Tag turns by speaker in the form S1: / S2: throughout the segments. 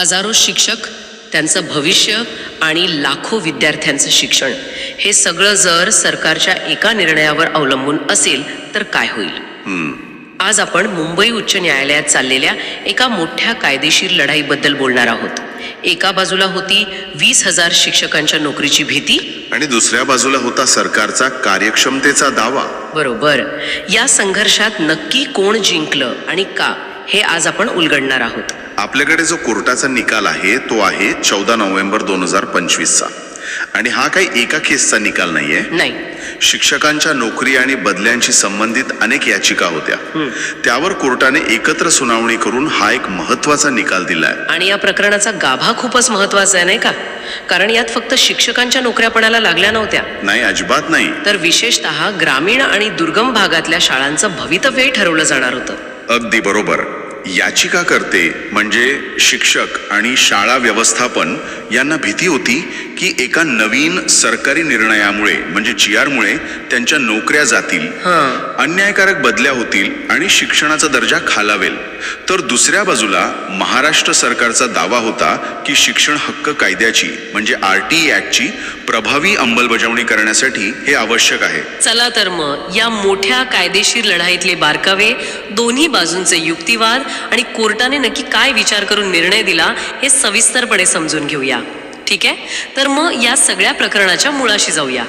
S1: हजारो शिक्षक त्यांचं भविष्य आणि लाखो विद्यार्थ्यांचं शिक्षण हे सगळं जर सरकारच्या एका निर्णयावर अवलंबून असेल तर काय होईल? आज आपण मुंबई उच्च न्यायालयात चाललेल्या एका मोठ्या कायदेशीर लढाईबद्दल बोलणार आहोत. एका बाजूला होती वीस हजार शिक्षकांच्या नोकरीची भीती.
S2: आणि दुसऱ्या बाजूला होता सरकारचा कार्यक्षमतेचा दावा.
S1: बरोबर. या संघर्षात नक्की कोण जिंकलं आणि का हे आज आपण उलगडणार आहोत.
S2: आपल्याकडे जो कोर्टाचा निकाल आहे तो आहे चौदा नोव्हेंबर दोन हजार पंचवीसचा. आणि हा काही एका केसचा निकाल नाहीये.
S1: नाही.
S2: शिक्षकांच्या नोकरी आणि बदल्यांशी संबंधित अनेक याचिका होत्या. त्यावर कोर्टाने एकत्र सुनावणी करून हा एक महत्त्वाचा निकाल दिलाय.
S1: आणि या प्रकरणाचा गाभा खूपच महत्त्वाचा आहे नाही का? कारण यात फक्त शिक्षकांच्या नोकऱ्यापणाला लागल्या नव्हत्या.
S2: नाही अजिबात नाही.
S1: तर विशेषतः ग्रामीण आणि दुर्गम भागातल्या शाळांचं भवितव्यही ठरवलं जाणार होतं.
S2: अगदी बरोबर. याचिका करते म्हणजे शिक्षक आणि शाळा व्यवस्थापन यांना भीती होती की एका नवीन सरकारी निर्णयामुळे म्हणजे जी मुळे त्यांच्या नोकऱ्या जातील अन्यायकारक बदल्या होतील आणि शिक्षणाचा दर्जा खालावेल. तर दुसऱ्या बाजूला महाराष्ट्र सरकारचा दावा होता की शिक्षण हक्क कायद्याची म्हणजे आर टी ऍक्टची प्रभावी अंमलबजावणी करण्यासाठी हे आवश्यक आहे.
S1: चला तर मग या मोठ्या कायदेशीर लढाईतले बारकावे दोन्ही बाजूंचे युक्तिवाद आणि कोर्टाने नक्की काय विचार करून निर्णय दिला हे सविस्तरपणे समजून घेऊया. ठीक आहे? तर मग या सगळ्या प्रकरणाच्या मुळाशी जाऊया.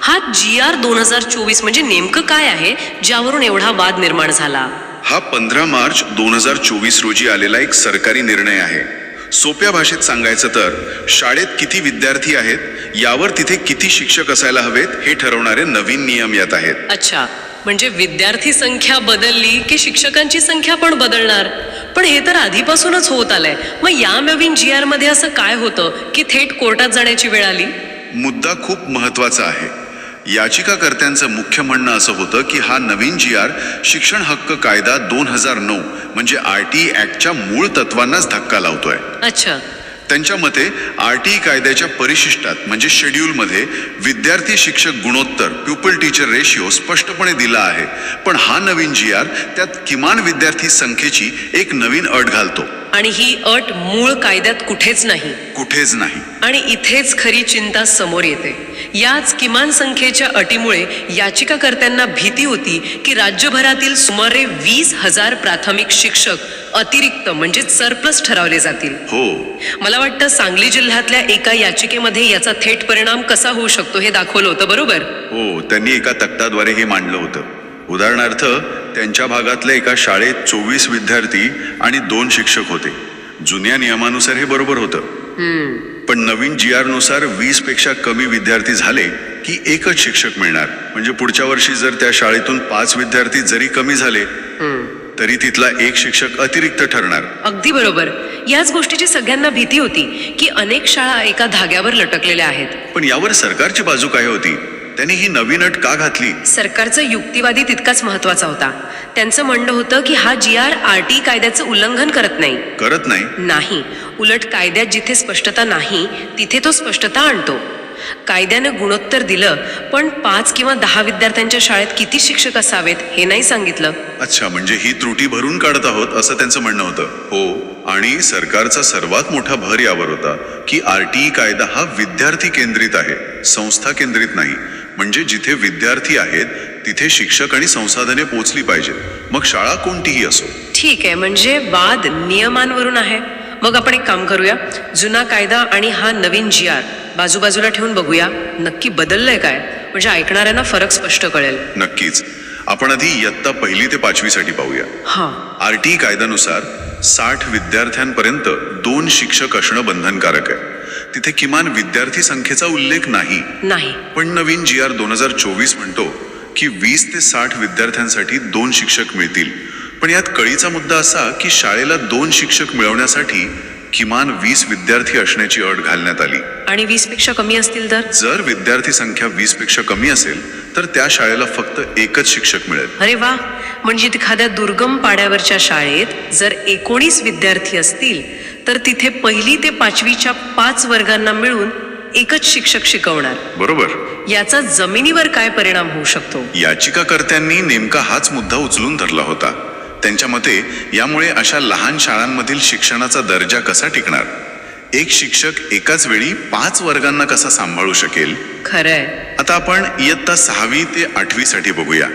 S1: हा जी आर दोन हजार चोवीस म्हणजे नेमकं काय आहे ज्यावरून एवढा वाद निर्माण झाला?
S2: हा पंधरा मार्च दोन हजार चोवीस रोजी आलेला एक सरकारी निर्णय आहे. सोप्या भाषेत सांगायचं तर शाळेत किती विद्यार्थी आहेत यावर तिथे किती शिक्षक असायला हवेत हे ठरवणारे नवीन नियम यात आहेत.
S1: अच्छा. म्हणजे विद्यार्थी संख्या बदलली की शिक्षकांची संख्या पण बदलणार? पण हे तर आधीपासूनच होत आलंय. मग या नवीन जी आरमध्ये असं काय होतं की थेट कोर्टात जाण्याची वेळ आली?
S2: मुद्दा खूप महत्त्वाचा आहे. याचिकाकर्त्यांचं मुख्य म्हणणं असं होतं की हा नवीन जी आर शिक्षण हक्क कायदा दोन हजार नऊ म्हणजे आर टी ऍक्टच्या मूळ तत्वांनाच धक्का लावतोय.
S1: अच्छा.
S2: त्यांच्या मते आर टी कायद्याच्या परिशिष्टात म्हणजे शेड्यूलमध्ये विद्यार्थी शिक्षक गुणोत्तर प्युपल टीचर रेशिओ स्पष्टपणे दिला आहे. पण हा नवीन जी आर त्यात किमान विद्यार्थी संख्येची एक नवीन अट घालतो.
S1: आणि ही अट मूळ कायद्यात कुठेच नाही.
S2: कुठेच नाही.
S1: आणि इथेच खरी चिंता समोर येते. याच किमान संख्येच्या अटीमुळे याचिकाकर्त्यांना भीती होती की राज्यभरातील सुमारे वीस हजार प्राथमिक शिक्षक अतिरिक्त म्हणजे सरप्लस ठरवले जातील.
S2: हो.
S1: मला वाटतं सांगली जिल्ह्यातल्या एका याचिकेमध्ये याचा थेट परिणाम कसा होऊ शकतो हे दाखवलं होतं बरोबर?
S2: हो त्यांनी एका तक्ताद्वारे हे मांडलं होतं. उदाहरणार्थ त्यांच्या भागातल्या एका शाळेत चोवीस विद्यार्थी आणि दोन शिक्षक होते. जुन्या नियमानुसार हे बरोबर होतं. पण नवीन जी आरनुसार वीसपेक्षा कमी विद्यार्थी झाले की एकच शिक्षक मिळणार. म्हणजे पुढच्या वर्षी जर त्या शाळेतून पाच विद्यार्थी जरी कमी झाले तरी तिथला एक शिक्षक अतिरिक्त ठरणार.
S1: अगदी बरोबर. याच गोष्टीची सगळ्यांना भीती होती की अनेक शाळा एका धाग्यावर लटकलेल्या आहेत.
S2: पण यावर सरकारची बाजू काय होती? त्यांनी ही नवीन अट का घातली?
S1: सरकारचा युक्तिवादी तितकाच महत्त्वाचा होता. त्यांचं म्हणणं होतं की हा जी आर आर टी कायद्याचं उल्लंघन करत नाही.
S2: करत नाही?
S1: नाही. उलट कायद्यात जिथे स्पष्टता नाही तिथे तो स्पष्टता आणतो. कायद्यानं गुणोत्तर दिलं पण पाच किंवा दहा विद्यार्थ्यांच्या शाळेत किती शिक्षक असावेत हे नाही सांगितलं.
S2: अच्छा म्हणजे ही त्रुटी भरून काढत आहोत असं त्यांचं म्हणणं होतं. हो आणि सरकारचा सर्वात मोठा भर यावर होता की आर टी कायदा हा विद्यार्थी केंद्रित आहे संस्था केंद्रित नाही. म्हणजे जिथे विद्यार्थी आहेत तिथे शिक्षक आणि संसाधने पोचली पाहिजेत. मग शाळा कोणतीही असो.
S1: ठीक आहे म्हणजे वाद नियमांवरून आहे. मग आपण एक काम करूया. जुना कायदा आणि हा नवीन जी आर बाजूबाजूला ठेवून बघूया. नक्की बदललंय काय? म्हणजे ऐकणाऱ्यांना फरक स्पष्ट कळेल.
S2: नक्कीच. आपण आधी इयत्ता पहिली ते पाचवीसाठी पाहूया.
S1: हा.
S2: आर टी कायद्यानुसार साठ विद्यार्थ्यांपर्यंत दोन शिक्षक असणं बंधनकारक आहे. तिथे किमान विद्यार्थी संख्येचा उल्लेख नाही.
S1: नाही.
S2: पण नवीन जी आर दोन हजार चोवीस म्हणतो की वीस ते साठ विद्यार्थ्यांसाठी दोन शिक्षक मिळतील. पण यात कळीचा मुद्दा असा की शाळेला दोन शिक्षक मिळवण्यासाठी किमान वीस विद्यार्थी असण्याची अट घालण्यात आली.
S1: आणि वीसपेक्षा कमी असतील तर?
S2: जर विद्यार्थी संख्या वीसपेक्षा कमी असेल तर त्या शाळेला फक्त एकच शिक्षक मिळेल.
S1: अरे वा! म्हणजे एखाद्या दुर्गम पाड्यावरच्या शाळेत जर एकोणीस विद्यार्थी असतील तर तिथे पहिली ते पाचवीच्या पाच वर्गांना मिळून एकच शिक्षक शिकवणार.
S2: बरोबर.
S1: याचा जमिनीवर काय परिणाम होऊ शकतो?
S2: याचिकाकर्त्यांनी नेमका हाच मुद्दा उचलून धरला होता. त्यांच्या मते यामुळे अशा लहान शाळांमधील शिक्षणाचा दर्जा कसा टिकणार? एक शिक्षक एकाच वेळी पाच वर्गांना कसा सांभाळू शकेल?
S1: खरंय.
S2: आता आपण इयत्ता सहावी ते आठवी साठी बघूया.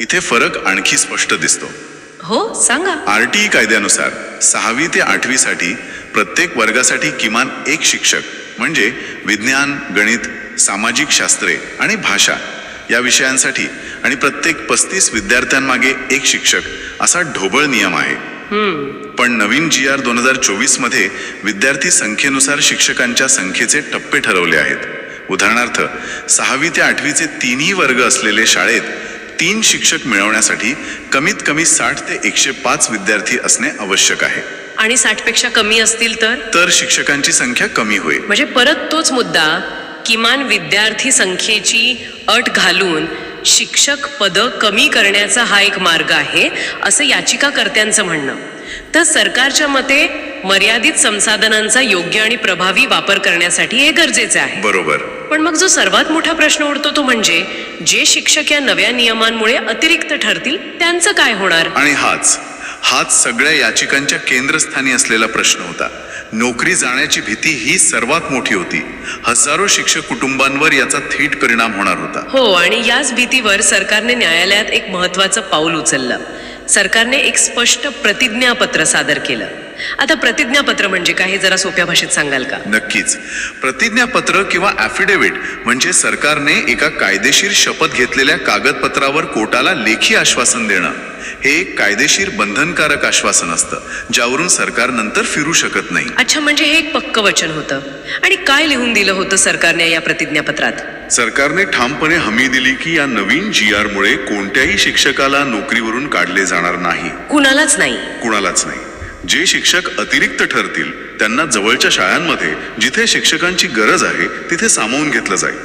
S2: इथे फरक आणखी स्पष्ट दिसतो.
S1: हो सांगा.
S2: आर टी कायद्यानुसार सहावी ते आठवी साठी प्रत्येक वर्गासाठी किमान एक शिक्षक म्हणजे विज्ञान गणित सामाजिक शास्त्रे आणि भाषा या विषयांसाठी आणि प्रत्येक पस्तीस विद्यार्थ्यांमागे एक शिक्षक असा ढोबळ नियम आहे. पण नवीन जी आर दोन हजार चोवीसमध्ये विद्यार्थी संख्येनुसार शिक्षकांच्या संख्येचे टप्पे ठरवले आहेत. उदाहरणार्थ सहावी ते आठवीचे तिन्ही वर्ग असलेले शाळेत तीन शिक्षक मिळवण्यासाठी कमीत कमी साठ ते एकशे पाच विद्यार्थी असणे आवश्यक आहे.
S1: आणि साठपेक्षा कमी असतील तर?
S2: तर शिक्षकांची संख्या कमी होईल.
S1: म्हणजे परत तोच मुद्दा किमान विद्यार्थी संख्येची अट घालून शिक्षक पद कमी करण्याचा हा एक मार्ग आहे असं याचिकाकर्त्यांचं म्हणणं. तर सरकारच्या मते मर्यादित संसाधनांचा योग्य आणि प्रभावी वापर करण्यासाठी हे गरजेचे आहे.
S2: बरोबर.
S1: पण मग जो सर्वात मोठा प्रश्न उडतो तो म्हणजे जे शिक्षक या नव्या नियमांमुळे अतिरिक्त ठरतील त्यांचं काय होणार?
S2: आणि हाच हाच सगळ्या याचिकांच्या केंद्रस्थानी असलेला प्रश्न होता. नोकरी जाण्याची भीती ही सर्वात मोठी होती. हजारो शिक्षक कुटुंबांवर याचा थेट परिणाम होणार होता.
S1: हो आणि याच भीतीवर सरकारने न्यायालयात एक महत्वाचं पाऊल उचललं. सरकारने एक स्पष्ट प्रतिज्ञापत्र सादर केलं. आता प्रतिज्ञापत्र म्हणजे काय हे जरा सोप्या भाषेत सांगाल का?
S2: नक्कीच. प्रतिज्ञापत्र किंवा ॲफिडेव्हिट म्हणजे सरकारने एका कायदेशीर शपथ घेतलेल्या कागदपत्रावर कोर्टाला लेखी आश्वासन देणं. हे एक कायदेशीर बंधनकारक आश्वासन असतं ज्यावरून सरकार नंतर फिरू शकत नाही.
S1: अच्छा म्हणजे हे एक पक्क वचन होतं. आणि काय लिहून दिलं होतं सरकारने या प्रतिज्ञापत्रात?
S2: सरकारने ठामपणे हमी दिली की या नवीन जी आर मुळे कोणत्याही शिक्षकाला नोकरीवरून काढले जाणार नाही.
S1: कुणालाच नाही.
S2: कुणालाच नाही. जे शिक्षक अतिरिक्त ठरतील त्यांना जवळच्या शाळांमध्ये जिथे शिक्षकांची गरज आहे तिथे सामावून घेतलं जाईल.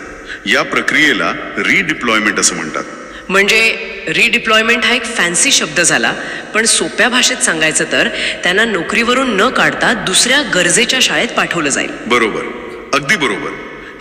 S2: या प्रक्रियेला रिडिप्लॉयमेंट असं म्हणतात.
S1: म्हणजे रिडिप्लॉयमेंट हा एक फॅन्सी शब्द झाला पण सोप्या भाषेत सांगायचं तर त्यांना नोकरीवरून न काढता दुसऱ्या गरजेच्या शाळेत पाठवलं जाईल.
S2: बरोबर. अगदी बरोबर.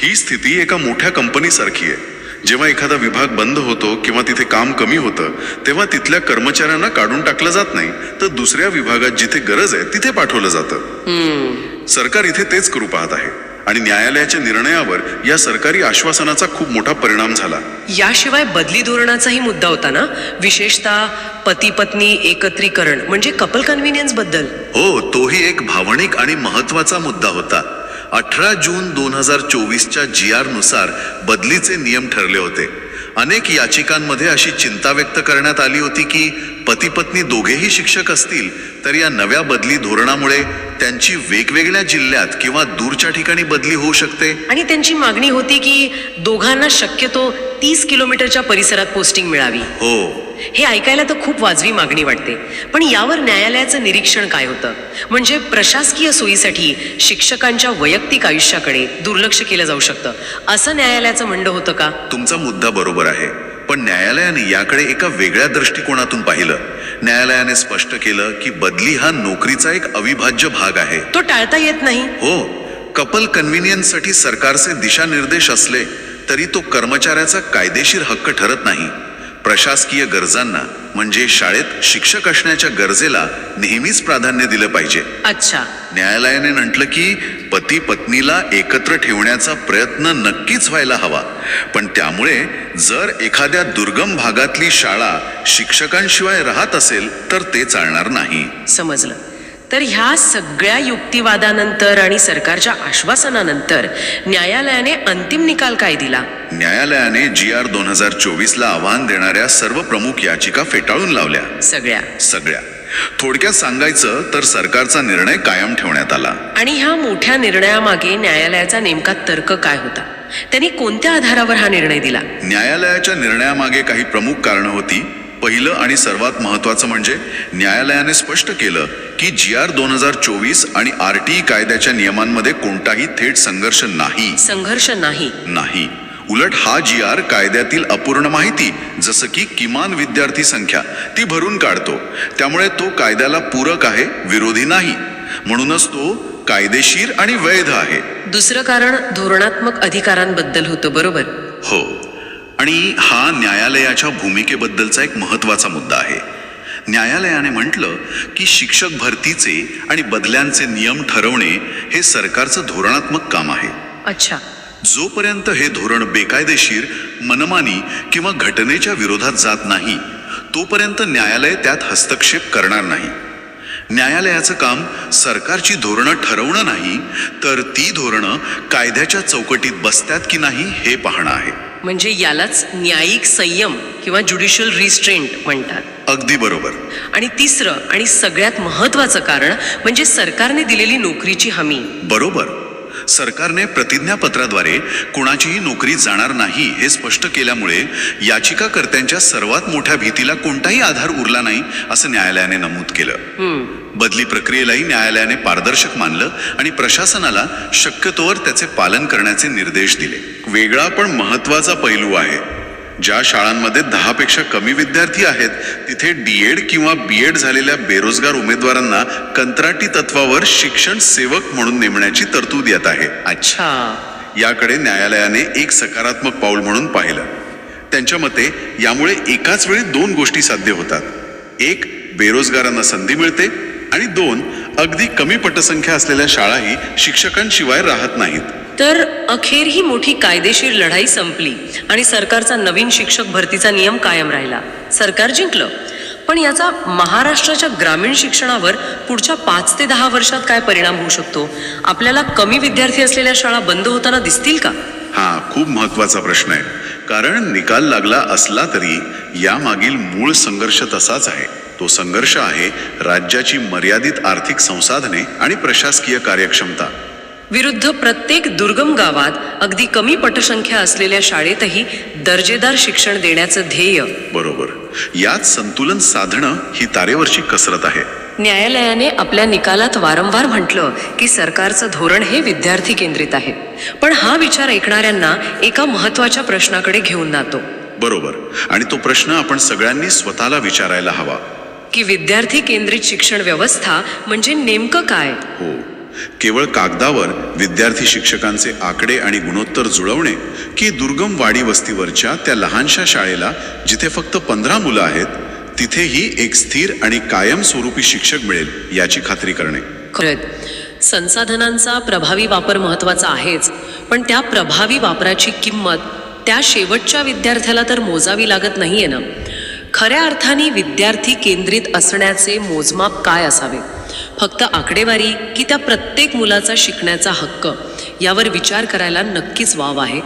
S2: ही स्थिती एका मोठ्या कंपनीसारखी आहे. जेव्हा एखादा विभाग बंद होतो किंवा तिथे काम कमी होतं तेव्हा तिथल्या कर्मचाऱ्यांना काढून टाकलं जात नाही. तर दुसऱ्या विभागात जिथे गरज आहे तिथे पाठवलं जातं. सरकार इथे तेच करू पाहत आहे. आणि न्यायालयाच्या निर्णयावर या सरकारी आश्वासनाचा खूप मोठा परिणाम झाला.
S1: याशिवाय बदली धोरणाचाही मुद्दा होता ना? विशेषतः पती पत्नी एकत्रीकरण म्हणजे कपल कन्व्हिनियन्सबद्दल.
S2: हो तोही एक भावनिक आणि महत्त्वाचा मुद्दा होता. अठरा जून दोन हजार चोवीसच्या जी आरनुसार बदलीचे नियम ठरले होते. अनेक याचिकांमध्ये अशी चिंता व्यक्त करण्यात आली होती की पती पत्नी दोघेही शिक्षक असतील तर या नव्या बदली धोरणामुळे त्यांची वेगवेगळ्या जिल्ह्यात किंवा दूरच्या ठिकाणी बदली होऊ शकते?
S1: आणि त्यांची मागणी होती की दोघांना शक्यतो तीस किलोमीटरच्या परिसरात पोस्टिंग मिळावी.
S2: हो.
S1: हे ऐकायला तर खूप वाजवी मागणी वाटते. पण यावर न्यायालयाचं निरीक्षण काय होतं? म्हणजे प्रशासकीय सोयीसाठी शिक्षकांच्या वैयक्तिक आयुष्याकडे दुर्लक्ष केलं जाऊ शकतं. असं न्यायालयाचं म्हणणं होतं का?
S2: तुमचा मुद्दा बरोबर आहे. पण न्यायालयाने याकडे एका वेगळ्या दृष्टिकोनातून पाहिलं. न्यायालयाने स्पष्ट केलं की बदली हा नोकरीचा एक अविभाज्य भाग आहे.
S1: तो टाळता येत नाही?
S2: हो. कपल कन्व्हिनियन्ससाठी सरकारचे दिशानिर्देश असले तरी तो कर्मचाऱ्याचा कायदेशीर हक्क ठरत नाही. प्रशासकीय गरजांना म्हणजे शाळेत शिक्षक असण्याच्या गरजेला नेहमीच प्राधान्य दिलं पाहिजे.
S1: अच्छा.
S2: न्यायालयाने म्हटलं की पती पत्नीला एकत्र ठेवण्याचा प्रयत्न नक्कीच व्हायला हवा. पण त्यामुळे जर एखाद्या दुर्गम भागातली शाळा शिक्षकांशिवाय राहत असेल तर ते चालणार नाही.
S1: समजलं. तर ह्या सगळ्या युक्तिवादानंतर आणि सरकारच्या आश्वासनानंतर न्यायालयाने अंतिम निकाल काय दिला?
S2: न्यायालयाने जी आर दोन हजार चोवीस ला आव्हान देणाऱ्या सर्व प्रमुख याचिका फेटाळून लावल्या.
S1: सगळ्या.
S2: सगळ्या. थोडक्यात सांगायचं तर सरकारचा निर्णय कायम ठेवण्यात आला.
S1: आणि ह्या मोठ्या निर्णयामागे न्यायालयाचा नेमका तर्क काय होता? त्यांनी कोणत्या आधारावर हा निर्णय दिला?
S2: न्यायालयाच्या निर्णयामागे काही प्रमुख कारणं होती. पहिलं आणि सर्वात महत्वाचं म्हणजे न्यायालयाने स्पष्ट केलं की जी आर दोन हजार चोवीस आणि आर टी कायद्याच्या नियमांमध्ये कोणताही थेट संघर्ष नाही.
S1: संघर्ष नाही.
S2: नाही. उलट हा जी आर कायद्यातील अपूर्ण माहिती जसं की किमान विद्यार्थी संख्या ती भरून काढतो. त्यामुळे तो कायद्याला पूरक आहे विरोधी नाही. म्हणूनच तो कायदेशीर आणि वैध आहे.
S1: दुसरं कारण धोरणात्मक अधिकारांबद्दल होतं बरोबर?
S2: हो. आणि हा न्यायालयाच्या भूमिकेबद्दलचा एक महत्त्वाचा मुद्दा आहे. न्यायालयाने म्हटलं की शिक्षक भरतीचे आणि बदल्यांचे नियम ठरवणे हे सरकारचं धोरणात्मक काम आहे.
S1: अच्छा.
S2: जोपर्यंत हे धोरण बेकायदेशीर मनमानी किंवा घटनेच्या विरोधात जात नाही तोपर्यंत न्यायालय त्यात हस्तक्षेप करणार नाही. न्यायालयाचं काम सरकारची धोरणं ठरवणं नाही तर ती धोरणं कायद्याच्या चौकटीत बसतात की नाही हे पाहणं आहे.
S1: म्हणजे यालाच न्यायिक संयम किंवा ज्युडिशियल रिस्ट्रेंट म्हणतात.
S2: अगदी बरोबर.
S1: आणि तिसरं आणि सगळ्यात महत्वाचं कारण म्हणजे सरकारने दिलेली नोकरीची हमी.
S2: बरोबर. सरकारने प्रतिज्ञापत्राद्वारे कुणाचीही नोकरी जाणार नाही हे स्पष्ट केल्यामुळे याचिकाकर्त्यांच्या सर्वात मोठ्या भीतीला कोणताही आधार उरला नाही असं न्यायालयाने नमूद केलं. बदली प्रक्रियेलाही न्यायालयाने पारदर्शक मानलं आणि प्रशासनाला शक्यतोवर त्याचे पालन करण्याचे निर्देश दिले. वेगळा पण महत्त्वाचा पैलू आहे. ज्या शाळांमध्ये दहापेक्षा कमी विद्यार्थी आहेत तिथे डीएड किंवा बीएड झालेल्या बेरोजगार उमेदवारांना कंत्राटी तत्वावर शिक्षण सेवक म्हणून नेमण्याची तरतूद येत आहे.
S1: अच्छा.
S2: याकडे न्यायालयाने एक सकारात्मक पाऊल म्हणून पाहिलं. त्यांच्या मते यामुळे एकाच वेळी दोन गोष्टी साध्य होतात. एक बेरोजगारांना संधी मिळते. आणि दोन अगदी कमी पटसंख्या असलेल्या शाळाही शिक्षकांशिवाय राहत नाहीत.
S1: तर अखेर ही मोठी कायदेशीर लढाई संपली आणि सरकारचा नवीन शिक्षक भरतीचा नियम कायम राहिला. सरकार जिंकलं. पण याचा महाराष्ट्राच्या ग्रामीण शिक्षणावर पुढच्या पाच ते दहा वर्षात काय परिणाम होऊ शकतो? आपल्याला कमी विद्यार्थी असलेल्या शाळा बंद होताना दिसतील का?
S2: हा खूप महत्त्वाचा प्रश्न आहे. कारण निकाल लागला असला तरी यामागील मूळ संघर्ष तसाच आहे. तो संघर्ष आहे राज्याची मर्यादित आर्थिक संसाधने आणि प्रशासकीय कार्यक्षमता.
S1: विरुद्ध प्रत्येक दुर्गम गावात अगदी कमी पटसंख्या असलेल्या शाळेतही दर्जेदार शिक्षण देण्याचं ध्येय.
S2: बरोबर. यात संतुलन साधणं ही तारेवरची कसरत आहे.
S1: न्यायालयाने आपल्या निकालात वारंवार म्हटलं की सरकारचं धोरण हे विद्यार्थी केंद्रित आहे. पण हा विचार ऐकणाऱ्यांना एका महत्त्वाच्या प्रश्नाकडे घेऊन जातो.
S2: बरोबर. आणि तो प्रश्न आपण सगळ्यांनी स्वतःला विचारायला हवा.
S1: की विद्यार्थी केंद्रित शिक्षण व्यवस्था म्हणजे नेमकं काय?
S2: हो. केवळ कागदावर विद्यार्थी शिक्षकांचे आकडे आणि गुणोत्तर जुळवणे की दुर्गम वाडी वस्तीवरच्या त्या लहानशा शाळेला जिथे फक्त पंधरा मुलं आहेत तिथेही एक स्थिर आणि कायमस्वरूपी शिक्षक मिळेल याची खात्री करणे.
S1: खरंच संसाधनांचा प्रभावी वापर महत्त्वाचा आहेच पण त्या प्रभावी वापराची किंमत त्या शेवटच्या विद्यार्थ्याला तर मोजावी लागत नाहीये ना? खऱ्या अर्थाने विद्यार्थी केंद्रित असण्याचे मोजमाप काय असावे? फक्त आकडेवारी की त्या प्रत्येक मुलाचा शिकण्याचा हक्क यावर विचार करायला नक्कीच वाव आहे.